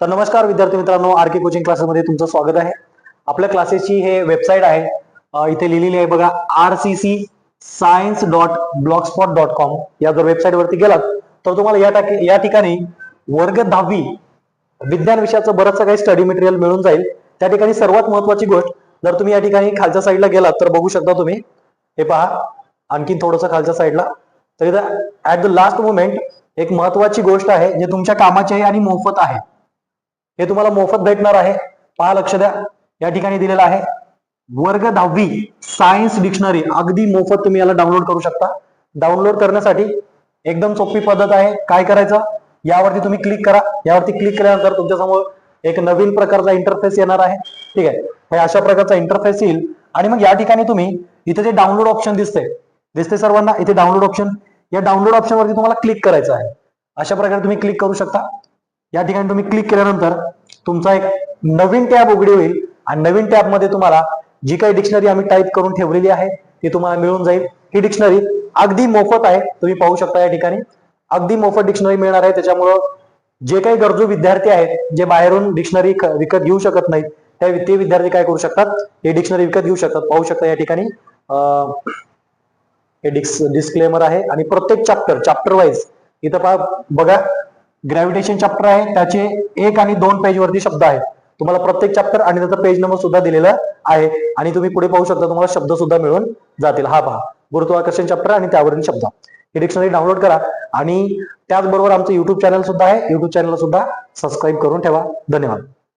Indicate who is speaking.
Speaker 1: तर नमस्कार विद्यार्थी मित्रांनो आर के कोचिंग क्लासेसमध्ये तुमचं स्वागत आहे. आपल्या क्लासेसची हे वेबसाईट आहे. इथे लिहिलेली आहे बघा R C C science dot block spot dot com या जर वेबसाईटवरती गेलात तर तुम्हाला या टाके या ठिकाणी वर्ग दहावी विज्ञान विषयाचं बरंचसं काही स्टडी मटेरियल मिळून जाईल. त्या ठिकाणी सर्वात महत्वाची गोष्ट जर तुम्ही या ठिकाणी खालच्या साईडला गेलात तर बघू शकता तुम्ही. हे पहा आणखीन थोडंसं खालच्या साईडला तर इथं ऍट द लास्ट मोमेंट एक महत्वाची गोष्ट आहे जे तुमच्या कामाची आहे आणि मोफत आहे. हे तुम्हाला मोफत भेटणार आहे. पहा लक्ष द्या. या ठिकाणी दिलेलं आहे. वर्ग दहावी सायन्स डिक्शनरी. अगदी मोफत तुम्ही याला डाउनलोड करू शकता. डाउनलोड करण्यासाठी एकदम सोपी पद्धत आहे. काय करायचं? यावरती तुम्ही क्लिक करा. यावरती क्लिक केल्यानंतर तुमच्यासमोर एक नवीन प्रकारचा इंटरफेस येणार आहे. ठीक आहे? हे अशा प्रकारचा इंटरफेस येईल. आणि मग या ठिकाणी तुम्ही इथे जे डाउनलोड ऑप्शन दिसते दिसते सर्वांना? इथे डाउनलोड ऑप्शन या डाउनलोड ऑप्शन वरती तुम्हाला क्लिक करायचं आहे. अशा प्रकारे तुम्ही क्लिक करू शकता. या ठिकाणी तुम्ही क्लिक केल्यानंतर तुमचा एक नवीन टॅब उघडी होईल. आणि नवीन टॅबमध्ये तुम्हाला जी काही डिक्शनरी आम्ही टाईप करून ठेवलेली आहे ती तुम्हाला मिळून जाईल. ही डिक्शनरी अगदी मोफत आहे. तुम्ही पाहू शकता या ठिकाणी. अगदी मोफत डिक्शनरी मिळणार आहे. त्याच्यामुळं जे काही गरजू विद्यार्थी आहेत जे बाहेरून डिक्शनरी विकत घेऊ शकत नाहीत त्या ते विद्यार्थी काय करू शकतात? हे डिक्शनरी विकत घेऊ शकतात. पाहू शकता या ठिकाणी. हे डिक्स डिस्क्लेमर आहे. आणि प्रत्येक चॅप्टर चॅप्टर वाईज इथं पहा बघा ग्रॅव्हिटेशन चॅप्टर आहे. त्याचे एक आणि दोन पेज वरती शब्द आहेत. तुम्हाला प्रत्येक चॅप्टर आणि त्याचा पेज नंबर सुद्धा दिलेला आहे. आणि तुम्ही पुढे पाहू शकता तुम्हाला शब्द सुद्धा मिळून जातील. हा पहा. गुरुत्वाकर्षण चॅप्टर आणि त्यावरील शब्द. ही डिक्शनरी डाउनलोड करा. आणि त्याचबरोबर आमचं युट्यूब चॅनल सुद्धा आहे. युट्यूब चॅनलला सुद्धा सबस्क्राईब करून ठेवा. धन्यवाद.